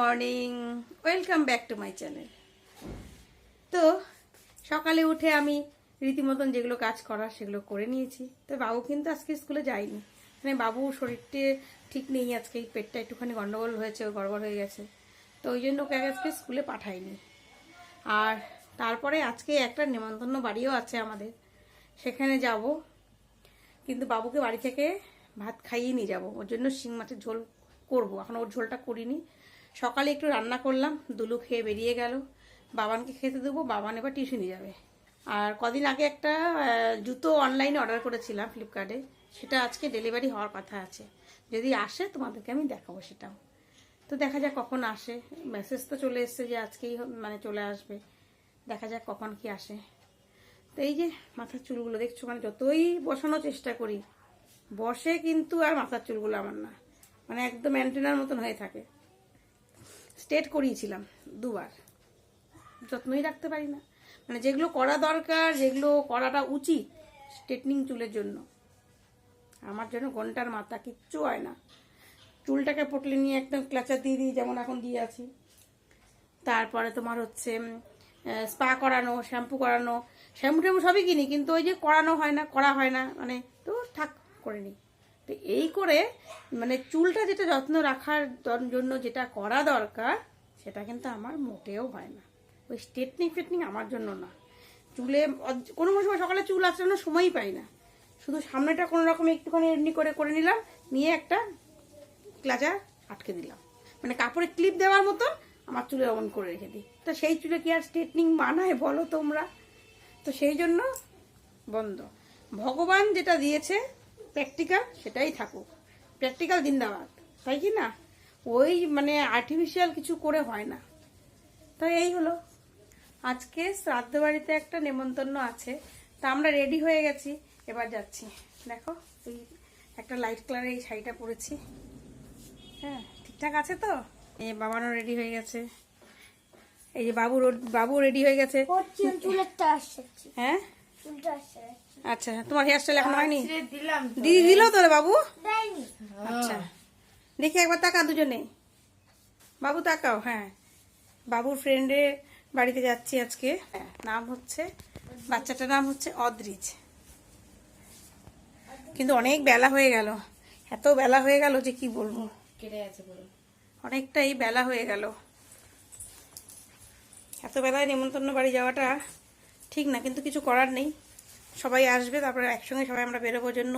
Morning welcome back to my channel তো সকালে উঠে আমি রীতিমতন যেগুলো কাজ করার সেগুলো করে নিয়েছি। তো বাবু কিন্তু আজকে স্কুলে যায়নি। মানে বাবু শরীরটা ঠিক নেই আজকে, পেটটা একটুখানি গন্ডগোল হয়েছে, ও গড়বড় হয়ে গেছে। তো ওই জন্য ওকে আজকে স্কুলে পাঠাইনি। আর তারপরে আজকে একটা নেমন্তন্ন বাড়িও আছে আমাদের। সেখানে যাব। কিন্তু বাবুকে বাড়ি থেকে ভাত খাইয়ে নিয়ে যাব। ওর জন্য শিং মাছের ঝোল করব। এখন ওর ঝোলটা করিনি। সকালে একটু রান্না করলাম, দুলু খেয়ে বেরিয়ে গেল। বাবানকে খেতে দেবো, বাবান এবার টিউশনি যাবে। আর কদিন আগে একটা জুতো অনলাইনে অর্ডার করেছিলাম ফ্লিপকার্টে সেটা আজকে ডেলিভারি হওয়ার কথা আছে। যদি আসে, তোমাদেরকে আমি দেখাবো সেটাও। তো দেখা যাক কখন আসে। মেসেজ তো চলে এসছে যে আজকেই মানে চলে আসবে। দেখা যাক কখন কি আসে। তো এই যে মাথার চুলগুলো দেখছ মানে যতই বসানোর চেষ্টা করি, বসে কিন্তু আর মাথার চুলগুলো আমার না। মানে একদম অ্যান্টেনার মতন হয়ে থাকে। স্ট্রেট করিয়েছিলাম দুবার। যত্নই রাখতে পারি না। মানে যেগুলো করা দরকার, যেগুলো করাটা উচিত স্ট্রেটনিং চুলের জন্য। আমার জন্য ঘণ্টার মাথা কিচ্ছু হয় না। চুলটাকে পটলে নিয়ে একদম ক্লাচার দিয়ে দিই, যেমন এখন দিয়ে আছি। তারপরে তোমার হচ্ছে স্পা করানো, শ্যাম্পু করানো। শ্যাম্পু ট্যাম্পু সবই কিনি, কিন্তু ওই যে করানো হয় না, করা হয় না মানে তো ঠাক করে নিই। তো এই করে মানে চুলটা যেটা যত্ন রাখার জন্য যেটা করা দরকার, সেটা কিন্তু আমার মোটেও হয় না। ওই স্ট্রেটনিং ফেটনিং আমার জন্য না। চুলে কোনো সময় সকালে চুল আঁচড়ানোর সময়ই পাই না। শুধু সামনেটা কোনো রকম একটুখানি এমনি করে করে নিলাম, নিয়ে একটা ক্লাচার আটকে দিলাম। মানে কাপড়ে ক্লিপ দেওয়ার মতো আমার চুলে অমন করে রেখে দিই। তো সেই চুলে কি আর স্ট্রেটনিং মানায় বলো তোমরা? তো সেই জন্য বন্ধ। ভগবান যেটা দিয়েছে প্র্যাকটিক্যাল সেটাই থাকুক। প্র্যাকটিক্যাল জিন্দাবাদ তাই কি না? ওই মানে আর্টিফিশিয়াল কিছু করে হয় না। তো এই হলো। আজকে শ্রাদ্ধ বাড়িতে একটা নেমন্তন্ন আছে তা আমরা রেডি হয়ে গেছি এবার যাচ্ছি। দেখো এই একটা লাইট কালারের এই শাড়িটা পরেছি। হ্যাঁ ঠিকঠাক আছে তো? এই যে বাবারও রেডি হয়ে গেছে। এই যে বাবু বাবু রেডি হয়ে গেছে। হ্যাঁ? আচ্ছা তোমার হেয়ার স্টাইল এখন হয়নি? দিলাম দিদি দিল তোরে বাবু? আচ্ছা দেখি একবার তাকা দুজনে। বাবু তাকাও হ্যাঁ। বাবুর ফ্রেন্ডের বাড়িতে যাচ্ছি আজকে। হ্যাঁ, নাম হচ্ছে বাচ্চাটার নাম হচ্ছে অদ্রিজ। কিন্তু অনেক বেলা হয়ে গেল। এত বেলা হয়ে গেল যে কি বলব? অনেকটাই বেলা হয়ে গেল। এত বেলায় নেমন্তন্ন বাড়ি যাওয়াটা ঠিক না, কিন্তু কিছু করার নেই। সবাই আসবে, তারপরে একসঙ্গে সবাই আমরা বেরোবার জন্য।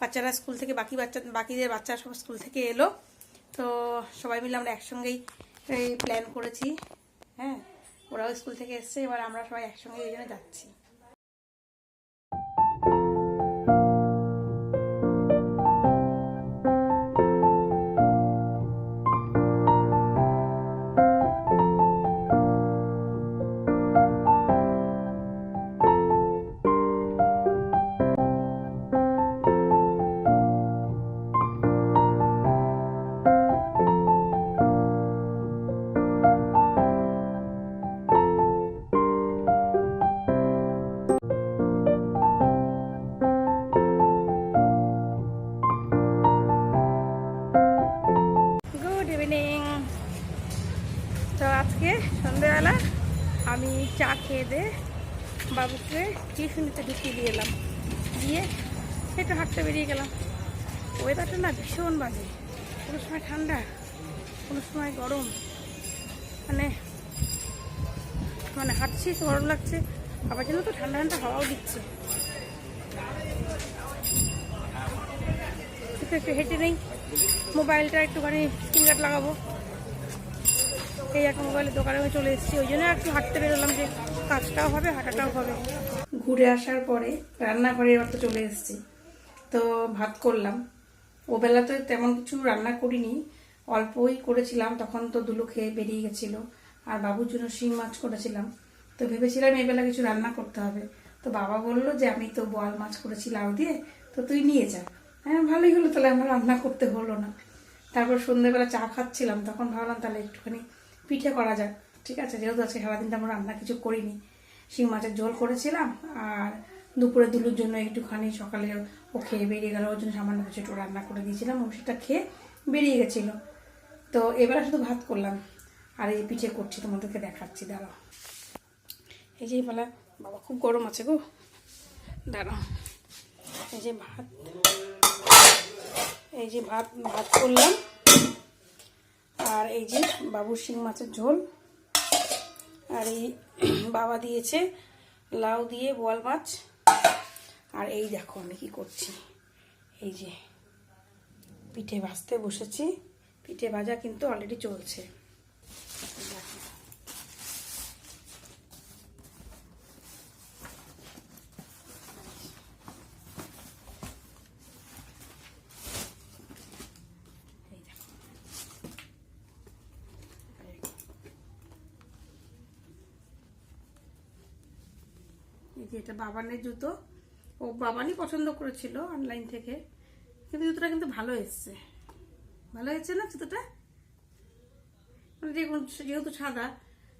বাচ্চারা স্কুল থেকে, বাকি বাচ্চা, বাকিদের বাচ্চা সব স্কুল থেকে এলো। তো সবাই মিলে আমরা একসঙ্গেই প্ল্যান করেছি। হ্যাঁ ওরাও স্কুল থেকে এসছে, এবার আমরা সবাই একসঙ্গে এই জন্য যাচ্ছি। চা খেয়ে দে। বাবুকে টিউশনিতে ঢুকিয়ে দিয়ে এলাম। দিয়ে একটু হাঁটতে বেরিয়ে গেলাম। ওয়েদারটা না ভীষণ বাজে। কোনো সময় ঠান্ডা, কোনো সময় গরম। মানে মানে হাঁটছি গরম লাগছে। আবার যেন তো ঠান্ডা ঠান্ডা হাওয়াও দিচ্ছে। একটু হেঁটে নেই। মোবাইলটা একটুখানি স্ক্রিন গার্ড লাগাবো। এই একটা মোবাইলের দোকানে আমি চলে এসেছি। ওই জন্য একটু হাঁটতে বেরোলাম যে কাজটাও হবে, হাঁটাটাও হবে। ঘুরে আসার পরে রান্নাঘরে এবার তো চলে এসেছি। তো ভাত করলাম। ও বেলাতে তেমন কিছু রান্না করিনি, অল্পই করেছিলাম, তখন তো দুলু খেয়ে বেরিয়ে গেছিল। আর বাবুর জন্য শিং মাছ করেছিলাম। তো ভেবেছিলাম এই বেলা কিছু রান্না করতে হবে। তো বাবা বলল যে, আমি তো বোয়াল মাছ করেছি লাউ দিয়ে, তো তুই নিয়ে যা। হ্যাঁ ভালোই হলো তাহলে, আমার রান্না করতে হলো না। তারপর সন্ধ্যেবেলা চা খাচ্ছিলাম, তখন ভাবলাম তাহলে একটুখানি পিঠে করা যাক, ঠিক আছে? যেহেতু আজকে সারাদিন তো আমরা রান্না কিছু করিনি, শিং মাছের ঝোল করেছিলাম, আর দুপুরে দুলুর জন্য একটুখানি সকালে ও খেয়ে বেরিয়ে গেল, ওর জন্য সামান্য কিছু একটু রান্না করে দিয়েছিলাম, ও সেটা খেয়ে বেরিয়ে গেছিল। তো এবার শুধু ভাত করলাম, আর এই পিঠে করছি, তোমাদেরকে দেখাচ্ছি, দাঁড়াও। এই যে বেলা, বাবা খুব গরম আছে গো। দাঁড়াও। এই যে ভাত, এই যে ভাত ভাত করলাম আর এই যে বাবুর শিং মাছের ঝোল। আর এই বাবা দিয়েছে লাউ দিয়ে বোয়াল মাছ। আর এই দেখো আমি কি করছি। এই যে পিঠে ভাজতে বসেছি। পিঠে ভাজা কিন্তু অলরেডি চলছে। দেখো। যে এটা বাবানের জুতো। ও বাবানই পছন্দ করেছিল অনলাইন থেকে। কিন্তু জুতোটা কিন্তু ভালো এসছে। ভালো হয়েছে না জুতোটা? মানে যে কোনো যেহেতু সাদা,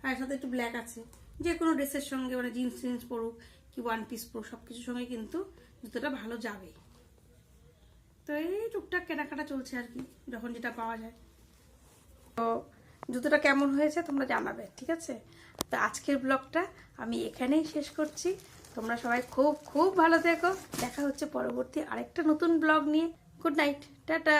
আর সাথে একটু ব্ল্যাক আছে, যে কোনো ড্রেসের সঙ্গে মানে জিন্স জিন্স পরুক কি ওয়ান পিস পরুক সব কিছুর সঙ্গে কিন্তু জুতোটা ভালো যাবে। তো এই টুকটাক কেনাকাটা চলছে আর কি, যখন যেটা পাওয়া যায়। তো জুতোটা কেমন হয়েছে তোমরা জানাবে, ঠিক আছে? তো আজকের ব্লগটা আমি এখানেই শেষ করছি। তোমরা সবাই খুব খুব ভালো থেকো। দেখা হচ্ছে পরবর্তী আরেকটা নতুন ব্লগ নিয়ে। Good night. টাটা।